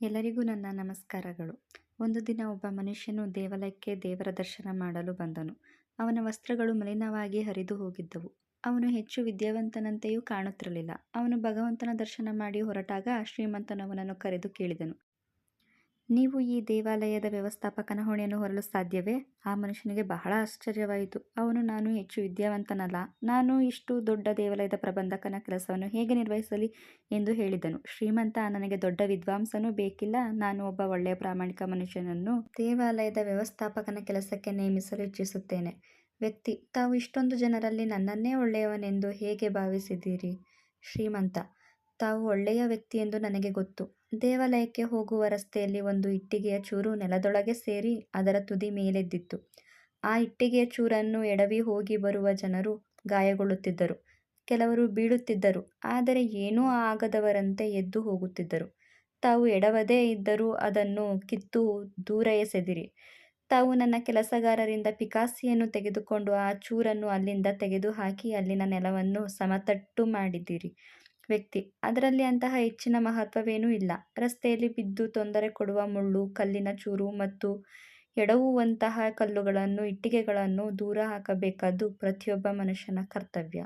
ಎಲ್ಲರಿಗೂ ನನ್ನ ನಮಸ್ಕಾರಗಳು. ಒಂದು ದಿನ ಒಬ್ಬ ಮನುಷ್ಯನು ದೇವಾಲಯಕ್ಕೆ ದೇವರ ದರ್ಶನ ಮಾಡಲು ಬಂದನು. ಅವನ ವಸ್ತ್ರಗಳು ಮಲಿನವಾಗಿ ಹರಿದು ಹೋಗಿದ್ದವು. ಅವನು ಹೆಚ್ಚು ವಿದ್ಯಾವಂತನಂತೆಯೂ ಕಾಣುತ್ತಿರಲಿಲ್ಲ. ಅವನು ಭಗವಂತನ ದರ್ಶನ ಮಾಡಿ ಹೊರಟಾಗ ಶ್ರೀಮಂತನವನನ್ನು ಕರೆದು ಕೇಳಿದನು. ನೀವು ಈ ದೇವಾಲಯದ ವ್ಯವಸ್ಥಾಪಕನ ಹೊಣೆಯನ್ನು ಹೊರಲು ಸಾಧ್ಯವೇ? ಆ ಮನುಷ್ಯನಿಗೆ ಬಹಳ ಆಶ್ಚರ್ಯವಾಯಿತು. ಅವನು, ನಾನು ಹೆಚ್ಚು ವಿದ್ಯಾವಂತನಲ್ಲ. ನಾನು ಇಷ್ಟು ದೊಡ್ಡ ದೇವಾಲಯದ ಪ್ರಬಂಧಕನ ಕೆಲಸವನ್ನು ಹೇಗೆ ನಿರ್ವಹಿಸಲಿ? ಎಂದು ಹೇಳಿದನು. ಶ್ರೀಮಂತ, ನನಗೆ ದೊಡ್ಡ ವಿದ್ವಾಂಸನೂ ಬೇಕಿಲ್ಲ. ನಾನು ಒಬ್ಬ ಒಳ್ಳೆಯ ಪ್ರಾಮಾಣಿಕ ಮನುಷ್ಯನನ್ನು ದೇವಾಲಯದ ವ್ಯವಸ್ಥಾಪಕನ ಕೆಲಸಕ್ಕೆ ನೇಮಿಸಲು ಇಚ್ಛಿಸುತ್ತೇನೆ. ವ್ಯಕ್ತಿ, ತಾವು ಇಷ್ಟೊಂದು ಜನರಲ್ಲಿ ನನ್ನನ್ನೇ ಒಳ್ಳೆಯವನೆಂದು ಹೇಗೆ ಭಾವಿಸಿದ್ದೀರಿ? ಶ್ರೀಮಂತ ತಾವು ಒಳ್ಳೆಯ ವ್ಯಕ್ತಿ ಎಂದು ನನಗೆ ಗೊತ್ತು. ದೇವಾಲಯಕ್ಕೆ ಹೋಗುವ ರಸ್ತೆಯಲ್ಲಿ ಒಂದು ಇಟ್ಟಿಗೆಯ ಚೂರು ನೆಲದೊಳಗೆ ಸೇರಿ ಅದರ ತುದಿ ಮೇಲೆದ್ದಿತ್ತು. ಆ ಇಟ್ಟಿಗೆಯ ಚೂರನ್ನು ಎಡವಿ ಹೋಗಿ ಬರುವ ಜನರು ಗಾಯಗೊಳ್ಳುತ್ತಿದ್ದರು. ಕೆಲವರು ಬೀಳುತ್ತಿದ್ದರು. ಆದರೆ ಏನೂ ಆಗದವರಂತೆ ಎದ್ದು ಹೋಗುತ್ತಿದ್ದರು. ತಾವು ಎಡವದೇ ಇದ್ದರೂ ಅದನ್ನು ಕಿತ್ತು ದೂರ ಎಸೆದಿರಿ ತಾವು ನನ್ನ ಕೆಲಸಗಾರರಿಂದ ಪಿಕಾಸಿಯನ್ನು ತೆಗೆದುಕೊಂಡು ಆ ಚೂರನ್ನು ಅಲ್ಲಿಂದ ತೆಗೆದುಹಾಕಿ ಅಲ್ಲಿನ ನೆಲವನ್ನು ಸಮತಟ್ಟು ಮಾಡಿದಿರಿ ವ್ಯಕ್ತಿ. ಅದರಲ್ಲಿ ಅಂತಹ ಹೆಚ್ಚಿನ ಮಹತ್ವವೇನೂ ಇಲ್ಲ. ರಸ್ತೆಯಲ್ಲಿ ಬಿದ್ದು ತೊಂದರೆ ಕೊಡುವ ಮುಳ್ಳು, ಕಲ್ಲಿನ ಚೂರು ಮತ್ತು ಎಡವುವಂತಹ ಕಲ್ಲುಗಳನ್ನು, ಇಟ್ಟಿಗೆಗಳನ್ನು ದೂರ ಹಾಕಬೇಕಾದ್ದು ಪ್ರತಿಯೊಬ್ಬ ಮನುಷ್ಯನ ಕರ್ತವ್ಯ.